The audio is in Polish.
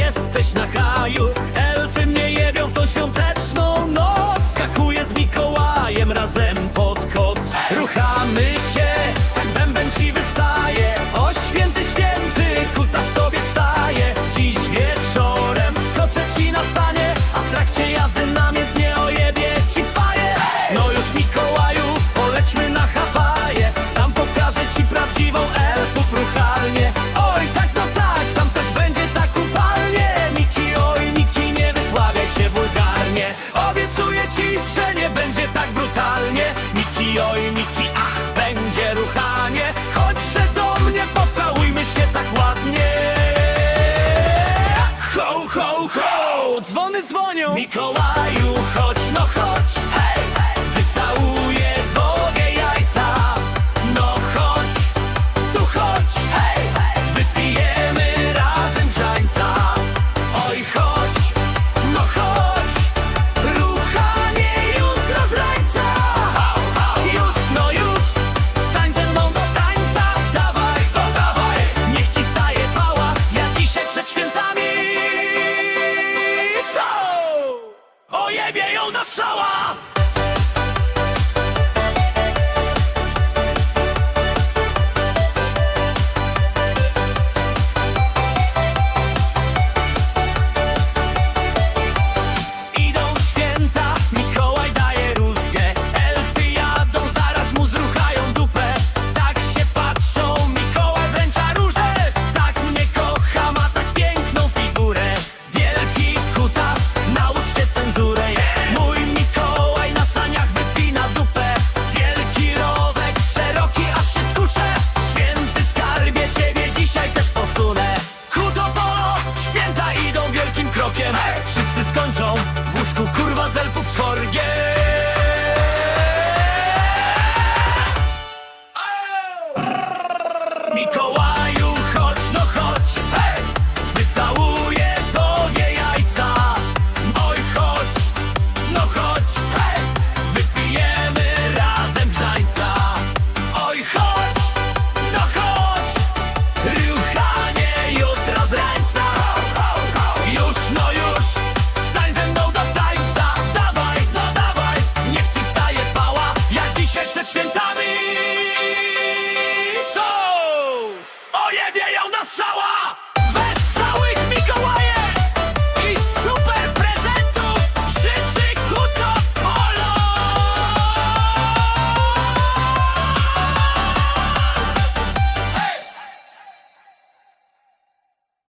jesteś na haju Elfy mnie jebią w tą świąteczną noc. Skakuję z Mikołajem razem pod koc. Ruchamy się, tak bęben ci wystaje. O święty, święty, kuta z tobie staje. Dziś wieczorem skoczę ci na sanie A w trakcie jazdy dzwony dzwonią Mikołaju, chodź no chodź, hej! Ziemią do! Wszyscy skończą w łóżku kurwa z elfów czworgiem. Mikołaj